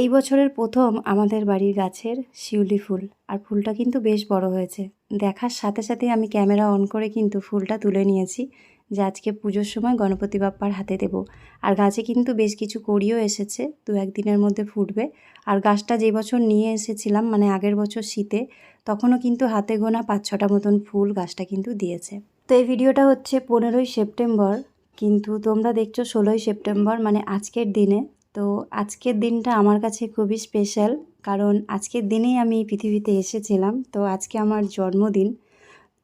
এই বছরের প্রথম আমাদের বাড়ির গাছের শিউলি ফুল, আর ফুলটা কিন্তু বেশ বড় হয়েছে। দেখার সাথে সাথে আমি ক্যামেরা অন করে কিন্তু ফুলটা তুলে নিয়েছি, যে আজকে পুজোর সময় গণপতি বাপ্পার হাতে দেব। আর গাছে কিন্তু বেশ কিছু করিও এসেছে, দু একদিনের মধ্যে ফুটবে। আর গাছটা যে বছর নিয়ে এসেছিলাম মানে আগের বছর শীতে, তখনও কিন্তু হাতে গোনা পাঁচ ছটা মতন ফুল গাছটা কিন্তু দিয়েছে। তো এই ভিডিওটা হচ্ছে পনেরোই সেপ্টেম্বর, কিন্তু তোমরা দেখছ ষোলোই সেপ্টেম্বর মানে আজকের দিনে। তো আজকের দিনটা আমার কাছে খুবই স্পেশাল কারণ আজকের দিনেই আমি পৃথিবীতে এসেছিলাম। তো আজকে আমার জন্মদিন।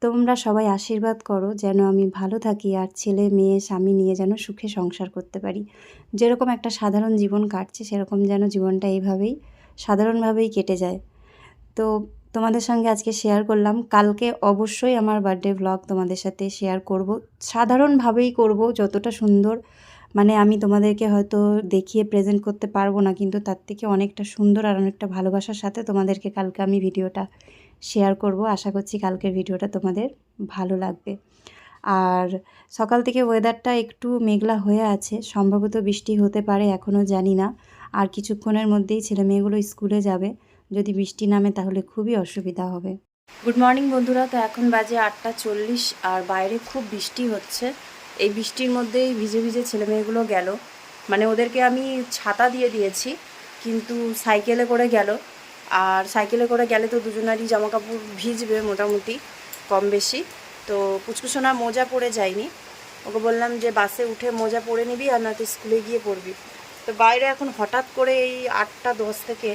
তোমরা সবাই আশীর্বাদ করো যেন আমি ভালো থাকি আর ছেলে, মেয়ে, স্বামী নিয়ে যেন সুখে সংসার করতে পারি। যেরকম একটা সাধারণ জীবন কাটছে, সেরকম যেন জীবনটা এইভাবেই সাধারণভাবেই কেটে যায়। তো তোমাদের সঙ্গে আজকে শেয়ার করলাম। কালকে অবশ্যই আমার বার্থডে ব্লগ তোমাদের সাথে শেয়ার করব। সাধারণভাবেই করব যতটা সুন্দর মানে আমি তোমাদেরকে হয়তো দেখিয়ে প্রেজেন্ট করতে পারব না, কিন্তু তার থেকে অনেকটা সুন্দর আর অনেকটা ভালোবাসার সাথে তোমাদেরকে কালকে আমি ভিডিওটা শেয়ার করব। আশা করছি কালকের ভিডিওটা তোমাদের ভালো লাগবে। আর সকাল থেকে ওয়েদারটা একটু মেঘলা হয়ে আছে, সম্ভবত বৃষ্টি হতে পারে এখনও জানি না। আর কিছুক্ষণের মধ্যেই ছেলে মেয়েগুলো স্কুলে যাবে, যদি বৃষ্টি নামে তাহলে খুবই অসুবিধা হবে। গুড মর্নিং বন্ধুরা, তো এখন বাজে আটটা চল্লিশ আর বাইরে খুব বৃষ্টি হচ্ছে। এই বৃষ্টির মধ্যেই ভিজে ভিজে ছেলে মেয়েগুলো গেল। মানে ওদেরকে আমি ছাতা দিয়ে দিয়েছি, কিন্তু সাইকেলে করে গেল। আর সাইকেলে করে গেলে তো দুজনারই জামা কাপড় ভিজবে মোটামুটি কম বেশি। তো পুচকুসোনা মোজা পরে যায়নি। ওকে বললাম যে, বাসে উঠে মোজা পরে নিবি আর নয়তো স্কুলে গিয়ে পড়বি তো বাইরে এখন হঠাৎ করে এই আটটা দশ থেকে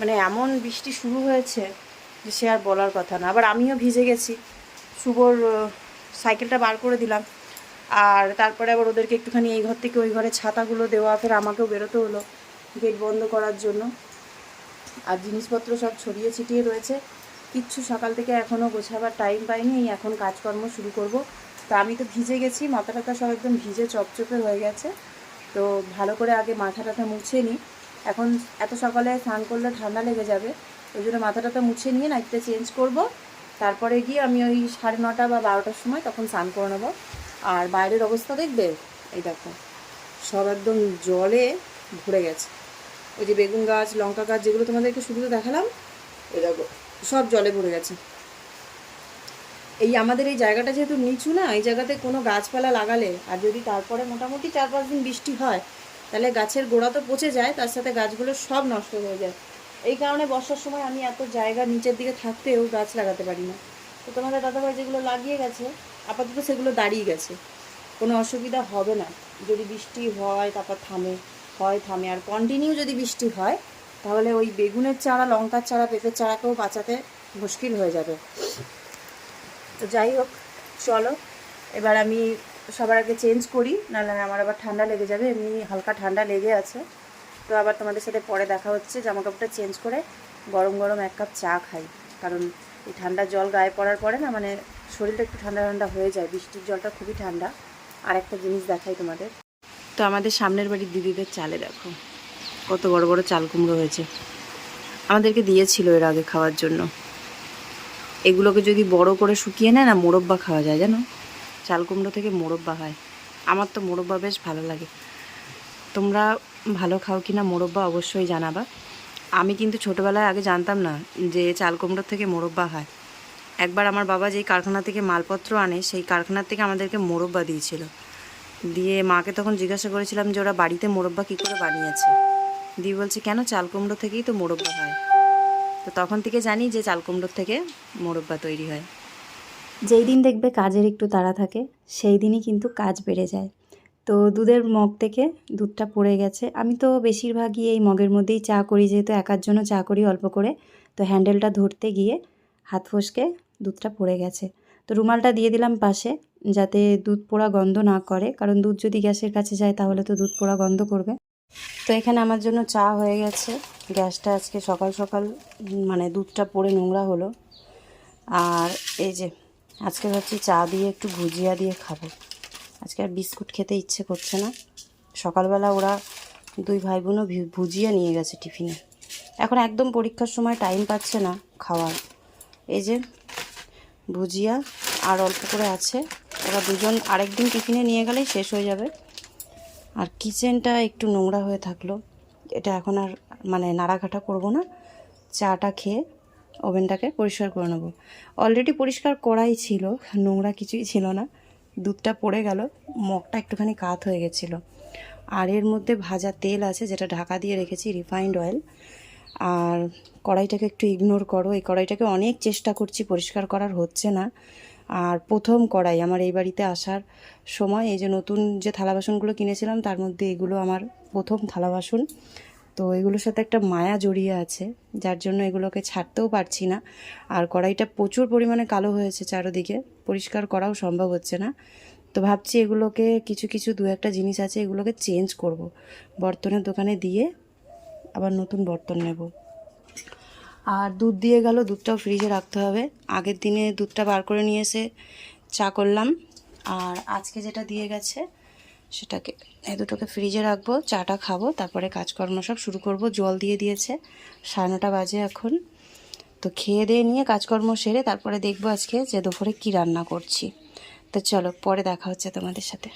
মানে এমন বৃষ্টি শুরু হয়েছে যে সে আর বলার কথা না। আবার আমিও ভিজে গেছি। শুভর সাইকেলটা বার করে দিলাম। আর তারপরে আবার ওদেরকে একটুখানি এই ঘর থেকে ওই ঘরে ছাতাগুলো দেওয়া, ফের আমাকেও বেরোতে হলো গেট বন্ধ করার জন্য। আর জিনিসপত্র সব ছড়িয়ে ছিটিয়ে রয়েছে। কিচ্ছু সকাল থেকে এখনও গোছাবার টাইম পাইনি, এই এখন কাজকর্ম শুরু করব। তো আমি তো ভিজে গেছি মাথা টাথা সব একদম ভিজে চপচপে হয়ে গেছে। তো ভালো করে আগে মাথা টাথা মুছে নিই এখন এত সকালে স্নান করলে ঠান্ডা লেগে যাবে, ওই জন্য মাথা টাথা মুছে নিয়ে নাইটটা চেঞ্জ করব। তারপরে গিয়ে আমি ওই সাড়ে নটা বা বারোটার সময় তখন স্নান করে নেব। আর বাইরের অবস্থা দেখবে? এই দেখো। সব একদম জলে ভরে গেছে। ওই যে বেগুন গাছ, লঙ্কা গাছ, যেগুলো তোমাদেরকে শুরুতে দেখালাম, এই দেখো, সব জলে ভরে গেছে। এই আমাদের এই জায়গাটা যেহেতু নিচু না, এই জায়গাতে কোনো গাছপালা লাগালে, আর যদি তারপরে মোটামুটি চার পাঁচ দিন বৃষ্টি হয়, তাহলে গাছের গোড়া তো পচে যায়, তার সাথে গাছগুলো সব নষ্ট হয়ে যায়। এই কারণে বর্ষার সময় আমি এত জায়গা নিচের দিকে থাকতেও গাছ লাগাতে পারি না। তো তোমাদের দাদাভাই যেগুলো লাগিয়ে গেছে আপাতত সেগুলো দাঁড়িয়ে গেছে। কোনো অসুবিধা হবে না। যদি বৃষ্টি হয়, তারপর থামে। হয়, থামে। আর কন্টিনিউ যদি বৃষ্টি হয়, তাহলে ওই বেগুনের চারা, লঙ্কার চারা, পেঁপের চারাকেও বাঁচাতে মুশকিল হয়ে যাবে। তো যাই হোক, চলো। এবার আমি সবার আগে চেঞ্জ করি, নাহলে আমার আবার ঠান্ডা লেগে যাবে। এমনি হালকা ঠান্ডা লেগে আছে। তো আবার তোমাদের সাথে পরে দেখা হচ্ছে। জামা কাপড়টা চেঞ্জ করে গরম গরম এক কাপ চা খাই। কারণ এই ঠান্ডা জল গায়ে পড়ার পরে না মানে শরীরটা একটু ঠান্ডা ঠান্ডা হয়ে যায়, বৃষ্টির জলটা খুবই ঠান্ডা। আর একটা জিনিস দেখাই তোমাদের। তো আমাদের সামনের বাড়ির দিদিদের চালে দেখো, কত বড় বড় চাল কুমড়ো হয়েছে। আমাদেরকে দিয়েছিল এর আগে খাওয়ার জন্য। এগুলোকে যদি বড় করে শুকিয়ে নেয় না, মোরব্বা খাওয়া যায়, জানো? চাল কুমড়ো থেকে মোরব্বা হয়। আমার তো মোরব্বা বেশ ভালো লাগে। তোমরা ভালো খাও কি না মোরব্বা অবশ্যই জানাবা। আমি কিন্তু ছোটোবেলায় আগে জানতাম না যে চাল কুমড়োর থেকে মোরব্বা হয়। একবার আমার বাবা যেই কারখানা থেকে মালপত্র আনে, সেই কারখানার থেকে আমাদেরকে মোরব্বা দিয়েছিল। দিয়ে মাকে তখন জিজ্ঞাসা করেছিলাম যে ওরা বাড়িতে মোরব্বা কী করে বানিয়েছে? দিয়ে বলছে, কেন চাল কুমড়ো থেকেই তো মোরব্বা হয়? তো তখন থেকে জানি যে চাল কুমড়োর থেকে মোরব্বা তৈরি হয়। যেই দিন দেখবে কাজের একটু তাড়া থাকে, সেই দিনই কিন্তু কাজ বেড়ে যায়। তো দুধের মগ থেকে দুধটা পড়ে গেছে। আমি তো বেশিরভাগই এই মগের মধ্যেই চা করি, যেহেতু একার জন্য চা করি অল্প করে। তো হ্যান্ডেলটা ধরতে গিয়ে হাত ফসকে দুধটা পড়ে গেছে। তো রুমালটা দিয়ে দিলাম পাশে, যাতে দুধ পোড়া গন্ধ না করে, কারণ দুধ যদি গ্যাসের কাছে যায় তাহলে তো দুধ পোড়া গন্ধ করবে। তো এখানে আমার জন্য চা হয়ে গেছে। গ্যাসটা আজকে সকাল সকাল মানে দুধটা পড়ে নোংরা হলো। আর এই যে, আজকে ভাবছি চা দিয়ে একটু ভুজিয়া দিয়ে খাব। আজকে আর বিস্কুট খেতে ইচ্ছে করছে না। সকালবেলা ওরা দুই ভাই বোনও ভুজিয়া নিয়ে গেছে টিফিনে। এখন একদম পরীক্ষার সময় টাইম পাচ্ছে না খাওয়ার। এই যে ভুজিয়া আর অল্প করে আছে। ওরা দুজন আরেকদিন টিফিনে নিয়ে গেলেই শেষ হয়ে যাবে। আর কিচেনটা একটু নোংরা হয়ে থাকল। এটা এখন আর মানে নাড়াঘাটা করব না। চাটা খেয়ে ওভেনটাকে পরিষ্কার করে নেব। অলরেডি পরিষ্কার করাই ছিল, নোংরা কিছুই ছিল না। দুধটা পড়ে গেল, মগটা একটুখানি কাত হয়ে গেছিল। আর এর মধ্যে ভাজা তেল আছে, যেটা ঢাকা দিয়ে রেখেছি রিফাইন্ড অয়েল আর কড়াইটাকে একটু ইগনোর করো। এই কড়াইটাকে অনেক চেষ্টা করছি, পরিষ্কার করার হচ্ছে না। আর প্রথম কড়াই আমার এই বাড়িতে আসার সময় এই যে নতুন যে থালা বাসনগুলো কিনেছিলাম, তার মধ্যে এগুলো আমার প্রথম থালা বাসন। তো এগুলোর সাথে একটা মায়া জড়িয়ে আছে, যার জন্য এগুলোকে ছাড়তেও পারছি না। আর কড়াইটা প্রচুর পরিমাণে কালো হয়েছে চারোদিকে, পরিষ্কার করাও সম্ভব হচ্ছে না। তো ভাবছি এগুলোকে কিছু কিছু দু একটা জিনিস আছে, এগুলোকে চেঞ্জ করব। বর্তনের দোকানে দিয়ে আবার নতুন বর্তন নেব। আর দুধ দিয়ে গেল, দুধটাও ফ্রিজে রাখতে হবে। আগের দিনে দুধটা বার করে নিয়ে এসে চা করলাম। আর আজকে যেটা দিয়ে গেছে, সেটাকে এই দুটোকে ফ্রিজে রাখব, চাটা খাব, তারপরে কাজকর্ম সব শুরু করব। জল দিয়ে দিয়েছে, সাড়ে নটা বাজে এখন। তো খেয়ে দিয়ে নিয়ে কাজকর্ম সেরে তারপরে দেখব আজকে যে দুপুরে কী রান্না করছি। তো চলো, পরে দেখা হচ্ছে তোমাদের সাথে।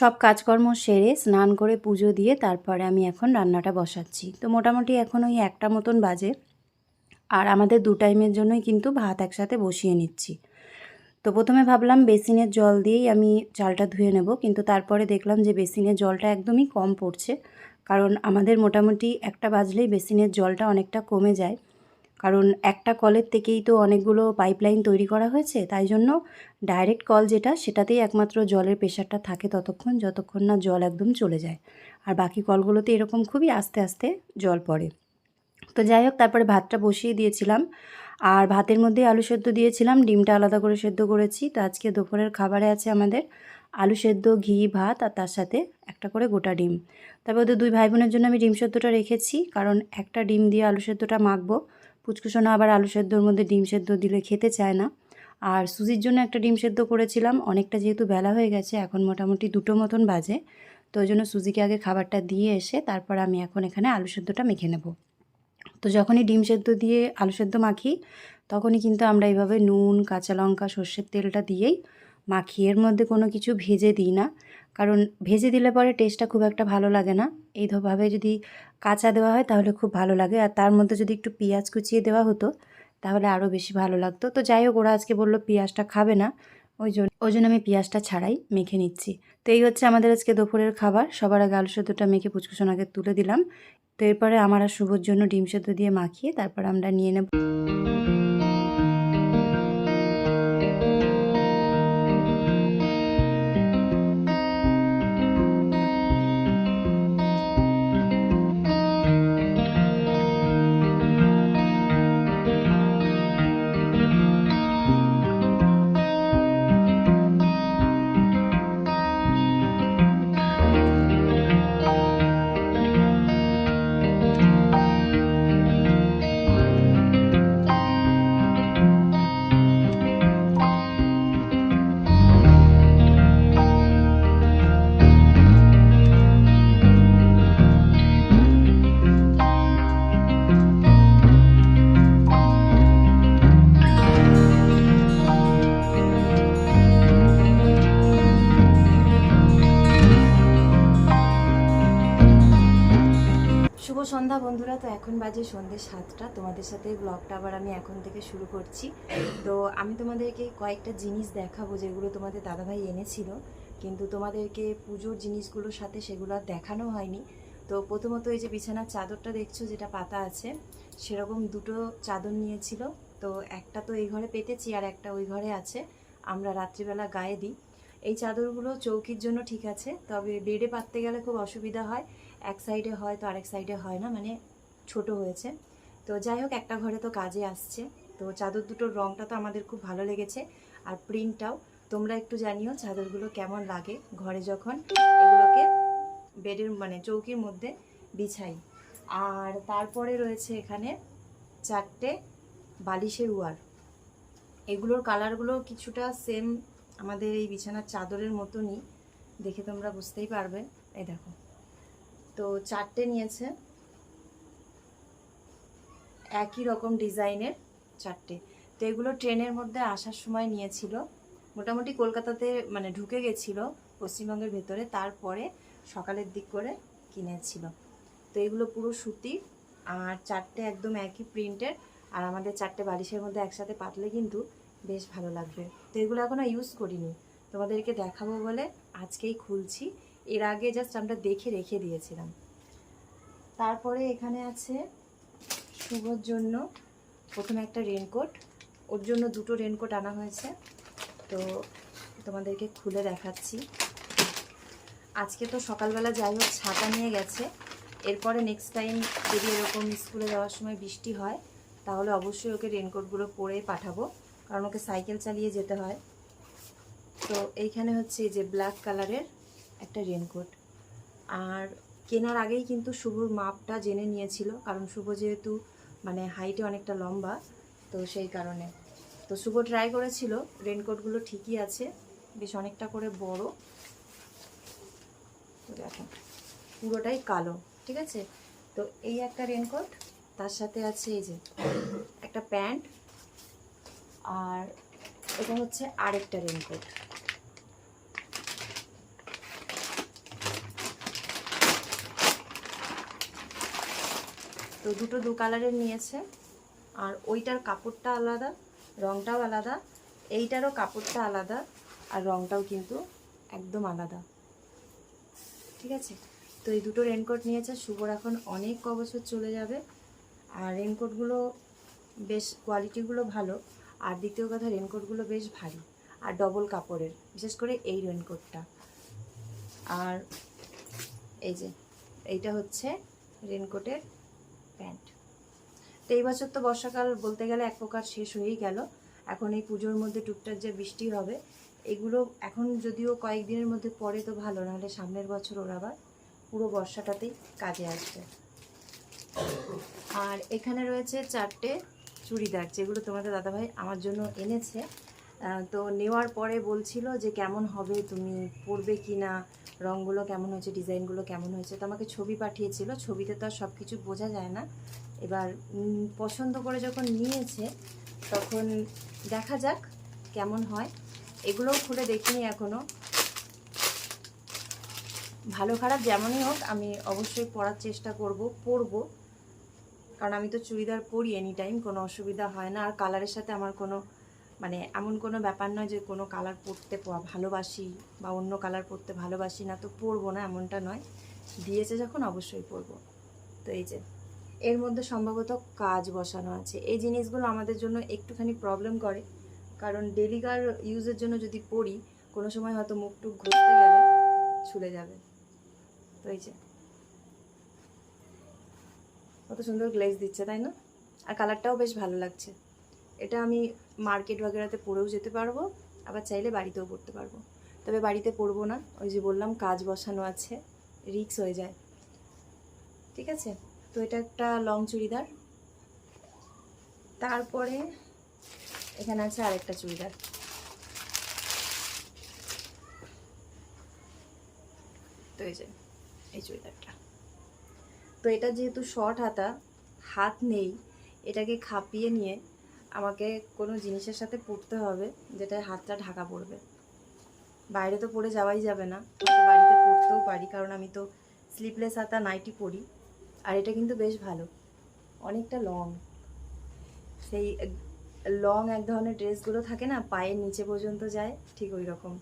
সব কাজকর্ম সেরে স্নান করে পুজো দিয়ে তারপরে আমি এখন রান্নাটা বসাচ্ছি। তো মোটামুটি এখন ওই একটা মতন বাজে। আর আমাদের দু টাইমের জন্যই কিন্তু ভাত একসাথে বসিয়ে নিচ্ছি। তো প্রথমে ভাবলাম বেসিনের জল দিয়েই আমি চালটা ধুয়ে নেব, কিন্তু তারপরে দেখলাম যে বেসিনের জলটা একদমই কম পড়ছে। কারণ আমাদের মোটামুটি একটা বাজলেই বেসিনের জলটা অনেকটা কমে যায়। কারণ একটা কলের থেকেই তো অনেকগুলো পাইপলাইন তৈরি করা হয়েছে, তাই জন্য ডাইরেক্ট কল যেটা, সেটাতেই একমাত্র জলের প্রেশারটা থাকে ততক্ষণ, যতক্ষণ না জল একদম চলে যায়। আর বাকি কলগুলোতে এরকম খুবই আস্তে আস্তে জল পড়ে। তো যাই হোক, তারপরে ভাতটা বসিয়ে দিয়েছিলাম। আর ভাতের মধ্যে আলু সেদ্ধ দিয়েছিলাম, ডিমটা আলাদা করে সেদ্ধ করেছি। তো আজকে দুপুরের খাবারে আছে আমাদের আলু সেদ্ধ, ঘি, ভাত আর তার সাথে একটা করে গোটা ডিম। তবে ওদের দুই ভাই বোনের জন্য আমি ডিম সেদ্ধটা রেখেছি, কারণ একটা ডিম দিয়ে আলু সেদ্ধটা মাখবো। পুচকুসোনা আবার আলু সেদ্ধর মধ্যে ডিম সেদ্ধ দিলে খেতে চায় না। আর সুজির জন্য একটা ডিম সেদ্ধ করেছিলাম, অনেকটা যেহেতু বেলা হয়ে গেছে, এখন মোটামুটি দুটো মতন বাজে। তো ওই জন্য সুজিকে আগে খাবারটা দিয়ে এসে তারপর আমি এখন এখানে আলু সেদ্ধটা মেখে নেব। তো যখনই ডিম সেদ্ধ দিয়ে আলু সেদ্ধ মাখি, তখনই কিন্তু আমরা এইভাবে নুন, কাঁচা লঙ্কা, সর্ষের তেলটা দিয়েই মাখি এর মধ্যে কোনো কিছু ভেজে দিই না। কারণ ভেজে দিলে পরে টেস্টটা খুব একটা ভালো লাগে না। এইভাবে যদি কাঁচা দেওয়া হয় তাহলে খুব ভালো লাগে। আর তার মধ্যে যদি একটু পেঁয়াজ কুচিয়ে দেওয়া হতো, তাহলে আরও বেশি ভালো লাগতো। তো যাই হোক ওরা আজকে বলল পেঁয়াজটা খাবে না। ওই জন্য ওই জন্য আমি পেঁয়াজটা ছাড়াই মেখে নিচ্ছি। তো এই হচ্ছে আমাদের আজকে দুপুরের খাবার। সবার আগে আলু সেদ্ধটা মেখে পুচকুসোনাকে তুলে দিলাম। তো এরপরে আমার আর শুভর জন্য ডিম সেদ্ধ দিয়ে মাখিয়ে তারপর আমরা নিয়ে নেব। সন্ধ্যা বন্ধুরা, তো এখন বাজে সন্ধ্যে সাতটা। তোমাদের সাথে ব্লগটা আবার আমি এখন থেকে শুরু করছি। তো আমি তোমাদেরকে কয়েকটা জিনিস দেখাবো যেগুলো তোমাদের দাদাভাই এনেছিল। কিন্তু তোমাদেরকে পুজোর জিনিসগুলোর সাথে সেগুলো আর দেখানো হয়নি। তো প্রথমত এই যে বিছানার চাদরটা দেখছ, যেটা পাতা আছে, সেরকম দুটো চাদর নিয়েছিল। তো একটা তো এই ঘরে পেতেছি আর একটা ওই ঘরে আছে। আমরা রাত্রিবেলা গায়ে দিই। এই চাদরগুলো চৌকির জন্য ঠিক আছে, তবে বেডে পাততে গেলে খুব অসুবিধা হয়। এক সাইডে হয় তো আরেক সাইডে হয় না মানে ছোট হয়েছে। তো যাই হোক, একটা ঘরে তো কাজে আসছে। তো চাদর দুটোর রঙটা তো আমাদের খুব ভালো লেগেছে। আর প্রিন্টটাও তোমরা একটু জানিও চাদরগুলো কেমন লাগে ঘরে যখন এগুলোকে বেডের মানে চৌকির মধ্যে বিছাই। আর তারপরে রয়েছে এখানে চারটে বালিশের উয়ার। এগুলোর কালারগুলো কিছুটা সেম আমাদের এই বিছানার চাদরের মতনই, দেখে তোমরা বুঝতেই পারবে। এই দেখো। তো চারটে নিয়েছে। একই রকম ডিজাইনের চারটে। তো এগুলো ট্রেনের মধ্যে আসার সময় নিয়েছিল। মোটামুটি কলকাতাতে মানে ঢুকে গেছিল পশ্চিমবঙ্গের ভেতরে, তারপরে সকালের দিক করে কিনেছিল। তো এগুলো পুরো সুতি আর চারটে একদম একই প্রিন্টের। আর আমাদের চারটে বালিশের মধ্যে একসাথে পাতলে কিন্তু বেশ ভালো লাগবে। তো এগুলো এখনও ইউজ করিনি। তোমাদেরকে দেখাবো বলে আজকেই খুলছি। এর আগে জাস্ট আমরা দেখে রেখে দিয়েছিলাম। তারপরে এখানে আছে শুভর জন্য প্রথমে একটা রেনকোট ওর জন্য দুটো রেনকোট আনা হয়েছে। তো তোমাদেরকে খুলে দেখাচ্ছি। আজকে তো সকালবেলা যাই হোক, ছাতা নিয়ে গেছে। এরপরে নেক্সট টাইম যদি এরকম স্কুলে যাওয়ার সময় বৃষ্টি হয়, তাহলে অবশ্যই ওকে রেনকোটগুলো পরে পাঠাবো। কারণ ওকে সাইকেল চালিয়ে যেতে হয়। তো এইখানে হচ্ছে যে ব্ল্যাক কালারের একটা রেনকোট আর কেনার আগেই কিন্তু শুভর মাপটা জেনে নিয়েছিল, কারণ শুভ যেহেতু মানে হাইটে অনেকটা লম্বা, তো সেই কারণে। তো শুভ ট্রাই করেছিল রেনকোটগুলো ঠিকই আছে, বেশ অনেকটা করে বড়। দেখো পুরোটাই কালো, ঠিক আছে? তো এই একটা রেনকোট তার সাথে আছে এই যে একটা প্যান্ট, আর এটা হচ্ছে আরেকটা রেনকোট তো দুটো দু কালারের নিয়েছে। আর ওইটার কাপড়টা আলাদা, রংটাও আলাদা, এইটারও কাপড়টা আলাদা, আর রংটাও কিন্তু একদম আলাদা। ঠিক আছে? তো এই দুটো রেনকোট নিয়েছে। শুভর এখন অনেক ক বছর চলে যাবে। আর রেনকোটগুলো বেশ, কোয়ালিটিগুলো ভালো। আর দ্বিতীয় কথা, রেনকোটগুলো বেশ ভারী। আর ডবল কাপড়ের, বিশেষ করে এই রেনকোটটা। আর এই যে, এইটা হচ্ছে রেনকোটের প্যান্ট। তো এই বছর তো বর্ষাকাল বলতে গেলে এক প্রকার শেষ হয়েই গেল। এখন এই পুজোর মধ্যে টুকটাক যে বৃষ্টি হবে, এগুলো এখন যদিও কয়েকদিনের মধ্যে পরে তো ভালো, নাহলে সামনের বছর ওর আবার পুরো বর্ষাটাতেই কাজে আসবে। আর এখানে রয়েছে চারটে চুড়িদার, যেগুলো তোমাদের দাদাভাই আমার জন্য এনেছে। তো নেওয়ার পরে বলছিল যে কেমন হবে, তুমি পরবে কি না রঙগুলো কেমন হয়েছে, ডিজাইনগুলো কেমন হয়েছে, তো আমাকে ছবি পাঠিয়েছিল। ছবিতে তো আর সব কিছু বোঝা যায় না। এবার পছন্দ করে যখন নিয়েছে, তখন দেখা যাক কেমন হয়। এগুলোও খুলে দেখিনি এখনও ভালো খারাপ যেমনই হোক, আমি অবশ্যই পড়ার চেষ্টা করব, পরব। কারণ আমি তো চুড়িদার পরি এনি টাইম কোনো অসুবিধা হয় না। আর কালারের সাথে আমার কোনো মানে এমন কোনো ব্যাপার নয় যে কোনো কালার পরতে ভালোবাসি বা অন্য কালার পরতে ভালোবাসি না, তো পরবো না, এমনটা নয়। দিয়েছে যখন অবশ্যই পরবো। তো এই যে, এর মধ্যে সম্ভবত কাজ বসানো আছে। এই জিনিসগুলো আমাদের জন্য একটুখানি প্রবলেম করে। কারণ ডেলিকার ইউজের জন্য যদি পরি কোনো সময় হয়তো মুখ টুক ঘুরতে গেলে ছুলে যাবে। তো এই যে, কত সুন্দর গ্লেজ দিচ্ছে, তাই না? আর কালারটাও বেশ ভালো লাগছে। এটা আমি মার্কেট বাগেরাতে পরেও যেতে পারব, আবার চাইলে বাড়িতেও পরতে পারব। তবে বাড়িতে পরবো না, ওই যে বললাম কাজ বসানো আছে, রিক্স হয়ে যায়। ঠিক আছে? তো এটা একটা লং চুড়িদার। তারপরে এখানে আছে আরেকটা চুড়িদার। তো এই যে, এই চুড়িদারটা। তো এটা যেহেতু শর্ট হাতা, হাত নেই, এটাকে খাপিয়ে নিয়ে আমাকে কোনো জিনিসের সাথে পরতে হবে যেটা হাতটা ঢাকা পড়বে। বাইরে তো পরে যাওয়াই যাবে না। বাড়িতে পরতেও পারি, কারণ আমি তো স্লিপলেস হাতা নাইটি পরি আর এটা কিন্তু বেশ ভালো। অনেকটা লং সেই লং এক ধরনের ড্রেসগুলো থাকে না, পায়ের নিচে পর্যন্ত যায়, ঠিক ওই রকম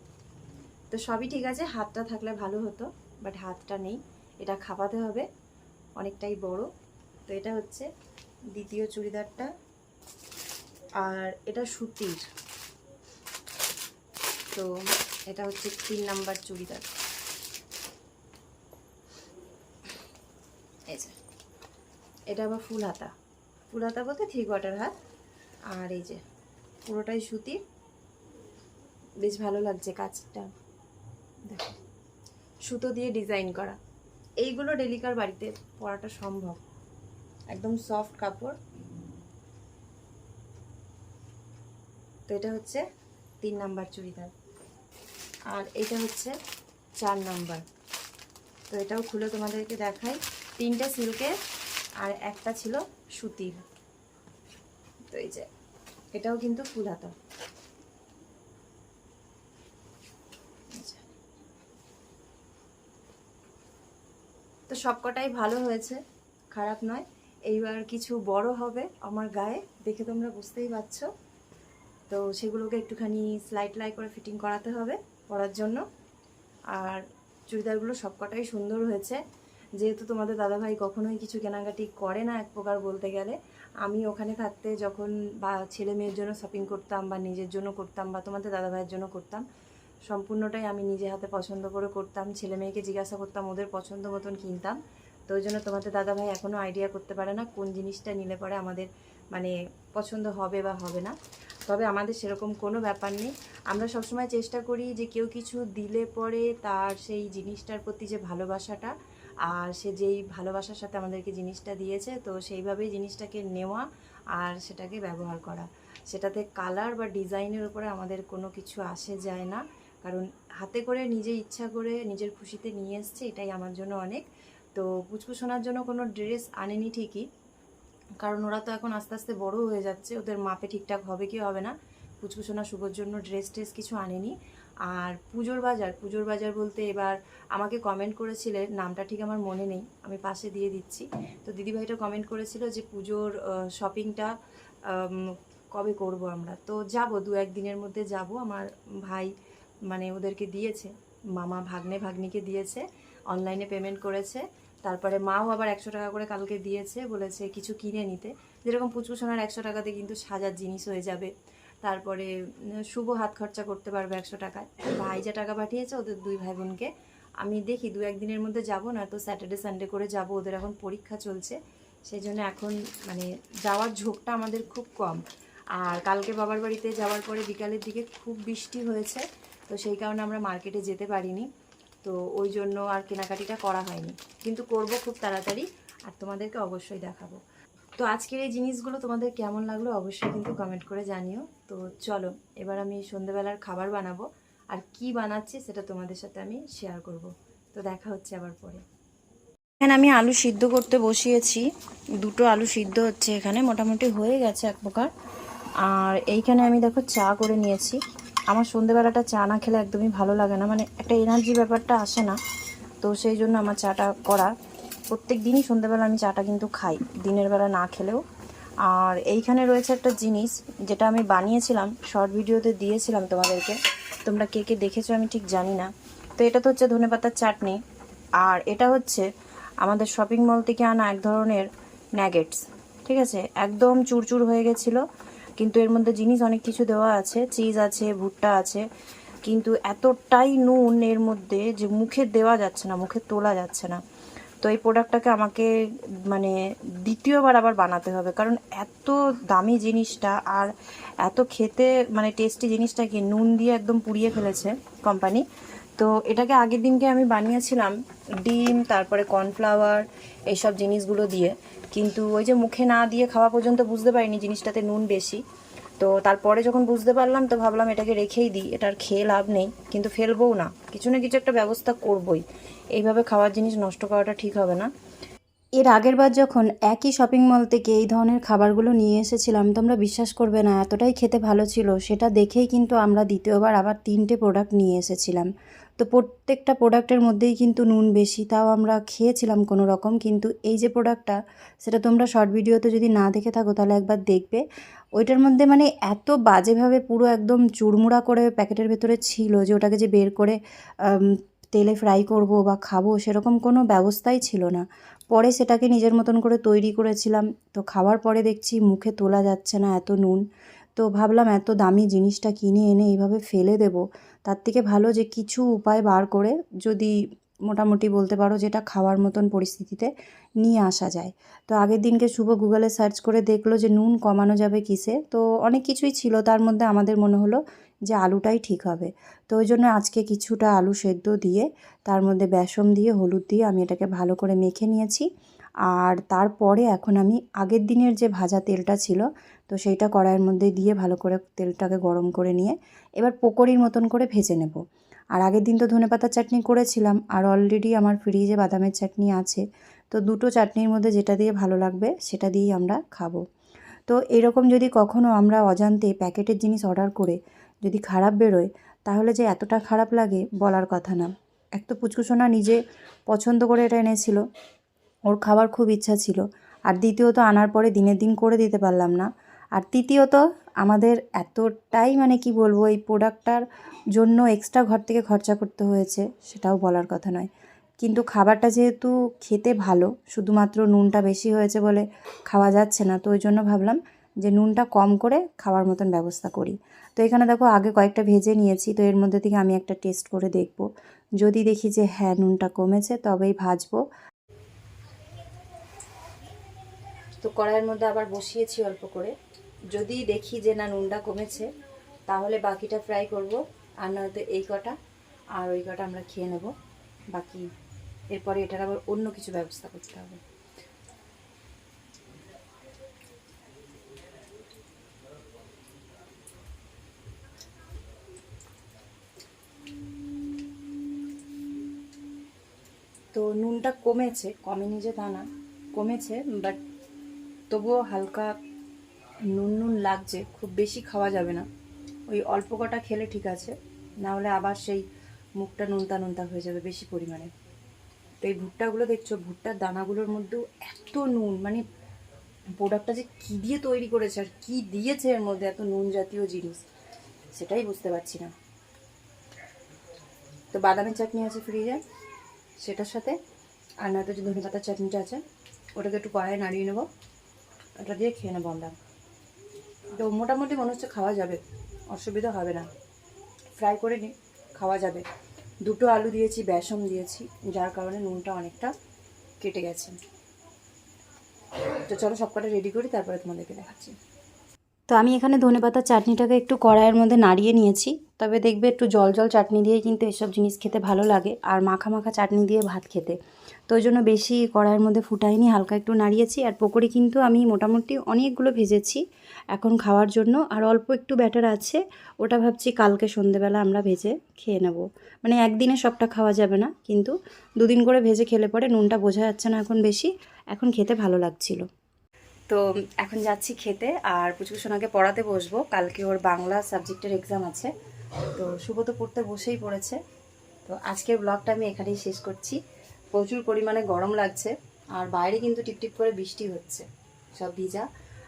তো সবই ঠিক আছে, হাতটা থাকলে ভালো হতো বাট হাতটা নেই। এটা খাপাতে হবে, অনেকটাই বড়। তো এটা হচ্ছে দ্বিতীয় চুড়িদারটা। আর এটা সুতির। তো এটা হচ্ছে তিন নাম্বার চুড়িদার। এটা আবার ফুল হাতা। ফুল হাতা বলতে থ্রি কোয়ার্টার হাত। আর এই যে, পুরোটাই সুতির। বেশ ভালো লাগছে কাজটা। দেখো, সুতো দিয়ে ডিজাইন করা। এইগুলো ডেলিকার বাড়িতে পরাটা সম্ভব। একদম সফট কাপড়। তো এটা হচ্ছে তিন নাম্বার চুড়িদার। আর এটা হচ্ছে চার নাম্বার। তো এটাও খুলে তোমাদেরকে দেখাই। তিনটে সিল্কের আর একটা ছিল সুতির। তো এই যে, এটাও কিন্তু ফুল হাতা তো সবকটাই ভালো হয়েছে, খারাপ নয়। এইবার কিছু বড় হবে আমার গায়ে, দেখে তোমরা বুঝতেই পারছ। তো সেগুলোকে একটুখানি স্লাইড লাই করে ফিটিং করাতে হবে পরার জন্য। আর চুড়িদারগুলো সবকটাই সুন্দর হয়েছে। যেহেতু তোমাদের দাদাভাই কখনোই কিছু কেনাকাটি করে না এক প্রকার বলতে গেলে, আমি ওখানে থাকতে যখন বা ছেলে মেয়ের জন্য শপিং করতাম বা নিজের জন্য করতাম বা তোমাদের দাদাভাইয়ের জন্য করতাম, সম্পূর্ণটাই আমি নিজে হাতে পছন্দ করে করতাম। ছেলে মেয়েকে জিজ্ঞাসা করতাম, ওদের পছন্দ মতন কিনতাম? তো ওই জন্য তোমাদের দাদাভাই এখনও আইডিয়া করতে পারে না কোন জিনিসটা নিলে পরে আমাদের মানে পছন্দ হবে বা হবে না। তবে আমাদের সেরকম কোনো ব্যাপার নেই। আমরা সবসময় চেষ্টা করি যে কেউ কিছু দিলে পরে তার সেই জিনিসটার প্রতি যে ভালোবাসাটা আর সে যেই ভালোবাসার সাথে আমাদেরকে জিনিসটা দিয়েছে, তো সেইভাবেই জিনিসটাকে নেওয়া আর সেটাকে ব্যবহার করা। সেটাতে কালার বা ডিজাইনের উপরে আমাদের কোনো কিছু আসে যায় না। কারণ হাতে করে নিজে ইচ্ছা করে নিজের খুশিতে নিয়ে এসছে, এটাই আমার জন্য অনেক। তো পুচকুসোনার জন্য কোনো ড্রেস আনেনি ঠিকই। কারণ ওরা তো এখন আস্তে আস্তে বড় হয়ে যাচ্ছে, ওদের মাপে ঠিকঠাক হবে কি হবে না। পুচকুসোনা শুভর জন্য ড্রেস ট্রেস কিছু আনেনি। আর পুজোর বাজার পুজোর বাজার বলতে এবার আমাকে কমেন্ট করেছিলে, নামটা ঠিক আমার মনে নেই, আমি পাশে দিয়ে দিচ্ছি। তো দিদিভাইটা কমেন্ট করেছিল যে পুজোর শপিংটা কবে করব আমরা। তো যাব, দু একদিনের মধ্যে যাব। আমার ভাই মানে ওদেরকে দিয়েছে, মামা ভাগ্নে ভাগ্নিকে দিয়েছে অনলাইনে পেমেন্ট করেছে। তারপরে মাও আবার একশো টাকা করে কালকে দিয়েছে, বলেছে কিছু কিনে নিতে। যেরকম পুচকুসোনার একশো টাকাতে কিন্তু সাজার জিনিস হয়ে যাবে। তারপরে শুভ হাত খরচা করতে পারবে একশো টাকায়। ভাই যা টাকা পাঠিয়েছে ওদের দুই ভাই বোনকে আমি দেখি দু একদিনের মধ্যে যাব, না তো স্যাটারডে, সানডে করে যাব, ওদের এখন পরীক্ষা চলছে। সেই জন্য এখন মানে যাওয়ার ঝোঁকটা আমাদের খুব কম। আর কালকে বাবার বাড়িতে যাওয়ার পরে বিকালের দিকে খুব বৃষ্টি হয়েছে, তো সেই কারণে আমরা মার্কেটে যেতে পারিনি। তো ওই জন্য আর কেনাকাটিটা করা হয়নি। কিন্তু করব খুব তাড়াতাড়ি আর তোমাদেরকে অবশ্যই দেখাবো। তো আজকের এই জিনিসগুলো তোমাদের কেমন লাগল অবশ্যই কিন্তু কমেন্ট করে জানিও। তো চলো, এবার আমি সন্ধেবেলার খাবার বানাবো। আর কি বানাচ্ছি সেটা তোমাদের সাথে আমি শেয়ার করব। তো দেখা হচ্ছে আবার পরে। এখানে আমি আলু সিদ্ধ করতে বসিয়েছি। দুটো আলু সিদ্ধ হচ্ছে এখানে, মোটামুটি হয়ে গেছে এক প্রকার। আর এইখানে আমি দেখো চা করে নিয়েছি। আমার সন্ধেবেলাটা চা না খেলে একদমই ভালো লাগে না। মানে একটা এনার্জি ব্যাপারটা আসে না। তো সেই জন্য আমার চাটা করা। প্রত্যেক দিনই সন্ধেবেলা আমি চাটা কিন্তু খাই, দিনের বেলা না খেলেও। আর এইখানে রয়েছে একটা জিনিস, যেটা আমি বানিয়েছিলাম শর্ট ভিডিওতে দিয়েছিলাম তোমাদেরকে। তোমরা কে কে দেখেছ আমি ঠিক জানি না। তো এটা তো হচ্ছে ধনেপাতার চাটনি। আর এটা হচ্ছে আমাদের শপিং মল থেকে আনা এক ধরনের ন্যাগেটস ঠিক আছে? একদম চুরচুর হয়ে গেছিল। কিন্তু এর মধ্যে জিনিস অনেক কিছু দেওয়া আছে চিজ আছে, ভুট্টা আছে, কিন্তু এতটাই নুন এর মধ্যে যে মুখে দেওয়া যাচ্ছে না, মুখে তোলা যাচ্ছে না। তো এই প্রোডাক্টটাকে আমাকে মানে দ্বিতীয়বার আবার বানাতে হবে, কারণ এত দামি জিনিসটা আর এত খেতে মানে টেস্টি জিনিসটাকে নুন দিয়ে একদম পুড়িয়ে ফেলেছে কোম্পানি তো এটাকে আগের দিনকে আমি বানিয়েছিলাম, ডিম, তারপরে কর্নফ্লাওয়ার এইসব জিনিসগুলো দিয়ে। কিন্তু ওই যে মুখে না দিয়ে খাওয়া পর্যন্ত বুঝতে পারিনি জিনিসটাতে নুন বেশি। তো তারপরে যখন বুঝতে পারলাম, তো ভাবলাম এটাকে রেখেই দিই, এটার খেয়ে লাভ নেই, কিন্তু ফেলবও না। কিছু না কিছু একটা ব্যবস্থা করবই। এইভাবে খাওয়ার জিনিস নষ্ট করাটা ঠিক হবে না। এর আগের বার যখন একই শপিং মল থেকে এই ধরনের খাবারগুলো নিয়ে এসেছিলাম, তোমরা বিশ্বাস করবে না, এতটাই খেতে ভালো ছিল, সেটা দেখেই কিন্তু আমরা দ্বিতীয়বার আবার তিনটে প্রোডাক্ট নিয়ে এসেছিলাম। তো প্রত্যেকটা প্রোডাক্টের মধ্যেই কিন্তু নুন বেশি, তাও আমরা খেয়েছিলাম কোনো রকম, কিন্তু এই যে প্রোডাক্টটা সেটা তোমরা শর্ট ভিডিওতে যদি না দেখে থাকো, তাহলে একবার দেখবে। ওইটার মধ্যে মানে এত বাজেভাবে পুরো একদম চুরমুড়া করে প্যাকেটের ভেতরে ছিল যে ওটাকে যে বের করে তেলে ফ্রাই করব বা খাব, সেরকম কোনো ব্যবস্থাই ছিল না। পরে সেটাকে নিজের মতন করে তৈরি করেছিলাম। তো খাওয়ার পরে দেখছি মুখে তোলা যাচ্ছে না এত নুন। তো ভাবলাম এত দামি জিনিসটা কিনে এনে এইভাবে ফেলে দেব। তার থেকে ভালো যে কিছু উপায় বার করে যদি মোটামুটি বলতে পারো যেটা খাওয়ার মতন পরিস্থিতিতে নিয়ে আসা যায়। তো আগের দিনকে শুভ গুগলে সার্চ করে দেখল যে নুন কমানো যাবে কিসে? তো অনেক কিছুই ছিল। তার মধ্যে আমাদের মনে হলো যে আলুটাই ঠিক হবে। তো ওই জন্য আজকে কিছুটা আলু সেদ্ধ দিয়ে, তার মধ্যে বেসন দিয়ে, হলুদ দিয়ে আমি এটাকে ভালো করে মেখে নিয়েছি। আর তারপরে এখন আমি আগের দিনের যে ভাজা তেলটা ছিল, তো সেইটা কড়াইয়ের মধ্যে দিয়ে ভালো করে তেলটাকে গরম করে নিয়ে, এবার পকোড়ির মতন করে ভেজে নেব। আর আগের দিন তো ধনেপাতার চাটনি করেছিলাম, আর অলরেডি আমার ফ্রিজে বাদামের চাটনি আছে। তো দুটো চাটনির মধ্যে যেটা দিয়ে ভালো লাগবে, সেটা দিয়েই আমরা খাব। তো এরকম যদি কখনও আমরা অজান্তে প্যাকেটের জিনিস অর্ডার করে যদি খারাপ বেরোয়, তাহলে যে এতটা খারাপ লাগে বলার কথা না। এক তো পুচকুসোনা নিজে পছন্দ করে এটা এনেছিল, ওর খাবার খুব ইচ্ছা ছিল। আর দ্বিতীয়ত আনার পরে দিনের দিন করে দিতে পারলাম না। আর তৃতীয়ত আমাদের এতটাই মানে কি বলব, এই প্রোডাক্টটার জন্য এক্সট্রা ঘর থেকে খরচা করতে হয়েছে, সেটাও বলার কথা নয়। কিন্তু খাবারটা যেহেতু খেতে ভালো, শুধুমাত্র নুনটা বেশি হয়েছে বলে খাওয়া যাচ্ছে না, তো ওই জন্য ভাবলাম যে নুনটা কম করে খাওয়ার মতন ব্যবস্থা করি। তো এখানে দেখো আগে কয়েকটা ভেজে নিয়েছি, তো এর মধ্যে থেকে আমি একটা টেস্ট করে দেখব। যদি দেখি যে হ্যাঁ নুনটা কমেছে, তবেই ভাজবো। তো কড়াইয়ের মধ্যে আবার বসিয়েছি অল্প করে। যদি দেখি যে না, নুনটা কমেছে, তাহলে বাকিটা ফ্রাই করব। আর নয়তো এই কটা, আর ওই কটা আমরা খেয়ে নেব। বাকি, এরপরে এটার আবার অন্য কিছু ব্যবস্থা করতে হবে। তো নুনটা কমেছে, কমেনি যে তা না, কমেছে বাট তবুও হালকা নুন নুন লাগছে, খুব বেশি খাওয়া যাবে না। ওই অল্প কটা খেলে ঠিক আছে, না হলে আবার সেই মুখটা নুনতা নুনতা হয়ে যাবে বেশি পরিমাণে। তো এই ভুট্টাগুলো দেখছ, ভুট্টার দানাগুলোর মধ্যেও এত নুন মানে প্রোডাক্টটা যে কী দিয়ে তৈরি করেছে আর কী দিয়েছে এর মধ্যে এত নুন জাতীয় জিনিস, সেটাই বুঝতে পারছি না। তো বাদামের চাটনি আছে ফ্রিজে সেটার সাথে আর নয়তো যে ধনে পাতার চাটনিটা আছে, ওটাকে একটু কড়াই নাড়িয়ে নেব। ওটা দিয়ে খেয়ে নেব আমরা। তো মোটামুটি মনে হচ্ছে খাওয়া যাবে, অসুবিধা হবে না। ফ্রাই করে নিই খাওয়া যাবে। দুটো আলু দিয়েছি, বেসন দিয়েছি, যার কারণে নুনটা অনেকটা কেটে গেছে। তো চলো সবকটা রেডি করি, তারপরে তোমাদেরকে দেখাচ্ছি। তো আমি এখানে ধনেপাতার চাটনিটাকে একটু কড়াইয়ের মধ্যে নাড়িয়ে নিয়েছি। তবে দেখবে একটু জল জল চাটনি দিয়ে কিন্তু এসব জিনিস খেতে ভালো লাগে আর মাখা মাখা চাটনি দিয়ে ভাত খেতে। তো ওই জন্য বেশি কড়াইয়ের মধ্যে ফুটাইনি, হালকা একটু নাড়িয়েছি আর পকোড়ি কিন্তু আমি মোটামুটি অনেকগুলো ভেজেছি এখন খাওয়ার জন্য। আর অল্প একটু ব্যাটার আছে, ওটা ভাবছি কালকে সন্ধেবেলা আমরা ভেজে খেয়ে নেব। মানে একদিনে সবটা খাওয়া যাবে না, কিন্তু দুদিন করে ভেজে খেলে পরে নুনটা বোঝা যাচ্ছে না এখন বেশি, এখন খেতে ভালো লাগছিল। তো এখন যাচ্ছি খেতে, আর পুচকু সোনাকে পড়াতে বসবো। কালকে ওর বাংলা সাবজেক্টের এক্সাম আছে। তো শুভ তো পড়তে বসেই পড়েছে। তো আজকের ব্লগটা আমি এখানেই শেষ করছি। প্রচুর পরিমাণে গরম লাগছে, আর বাইরে কিন্তু টিপটিপ করে বৃষ্টি হচ্ছে। সব ভিজা,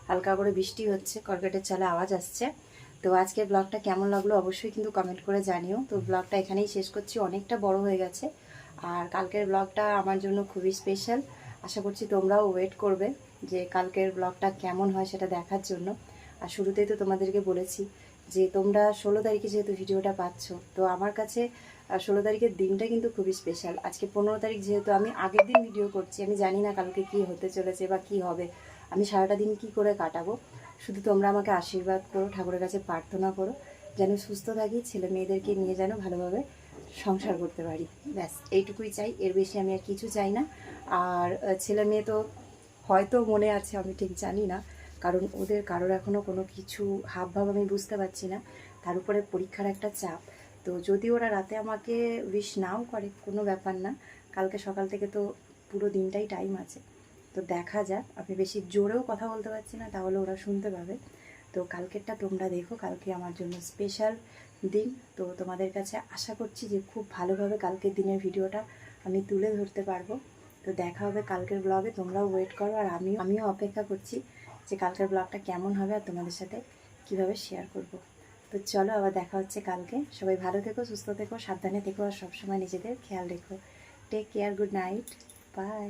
হালকা করে বৃষ্টি হচ্ছে, কর্কেটের চালে আওয়াজ আসছে। তো আজকের ব্লগটা কেমন লাগল অবশ্যই কিন্তু কমেন্ট করে জানিও। তো ব্লগটা এখানেই শেষ করছি, অনেকটা বড় হয়ে গেছে। আর কালকের ব্লগটা আমার জন্য খুবই স্পেশাল আশা করছি তোমরাও ওয়েট করবে। যে কালকের ব্লগটা কেমন হয় সেটা দেখার জন্য। আর শুরুতেই তো তোমাদেরকে বলেছি যে তোমরা ষোলো তারিখে যেহেতু ভিডিওটা পাচ্ছ, তো আমার কাছে ষোলো তারিখের দিনটা কিন্তু খুবই স্পেশাল আজকে পনেরো তারিখ যেহেতু আমি আগের দিন ভিডিও করছি, আমি জানি না কালকে কি হতে চলেছে বা কি হবে। আমি সারাটা দিন কি করে কাটাবো? শুধু তোমরা আমাকে আশীর্বাদ করো, ঠাকুরের কাছে প্রার্থনা করো, যেন সুস্থ থাকি, ছেলে মেয়েদেরকে নিয়ে যেন ভালোভাবে সংসার করতে পারি। ব্যাস, এইটুকুই চাই, এর বেশি আমি আর কিছু চাই না। আর ছেলে মেয়ে তো হয়তো মনে আছে, আমি ঠিক জানি না। কারণ ওদের কারোর এখনও কোনো কিছু হাবভাব আমি বুঝতে পারছি না। তার উপরে পরীক্ষার একটা চাপ। তো যদি ওরা রাতে আমাকে উইশ নাও করে, কোনো ব্যাপার না। কালকে সকাল থেকে তো পুরো দিনটাই টাইম আছে। তো দেখা যাক, আমি বেশি জোরেও কথা বলতে পারছি না, তাহলে ওরা শুনতে পাবে। তো কালকেরটা তোমরা দেখো, কালকে আমার জন্য স্পেশাল দিন। তো তোমাদের কাছে আশা করছি যে খুব ভালোভাবে কালকের দিনের ভিডিওটা আমি তুলে ধরতে পারব। তো দেখা হবে কালকের ব্লগে তোমরাও ওয়েট করো আর আমিও আমিও অপেক্ষা করছি যে কালকের ব্লগটা কেমন হবে আর তোমাদের সাথে কীভাবে শেয়ার করব। তো চলো আবার দেখা হচ্ছে কালকে। সবাই ভালো থেকো, সুস্থ থেকো, সাবধানে থেকো আর সবসময় নিজেদের খেয়াল রেখো। Take care good night bye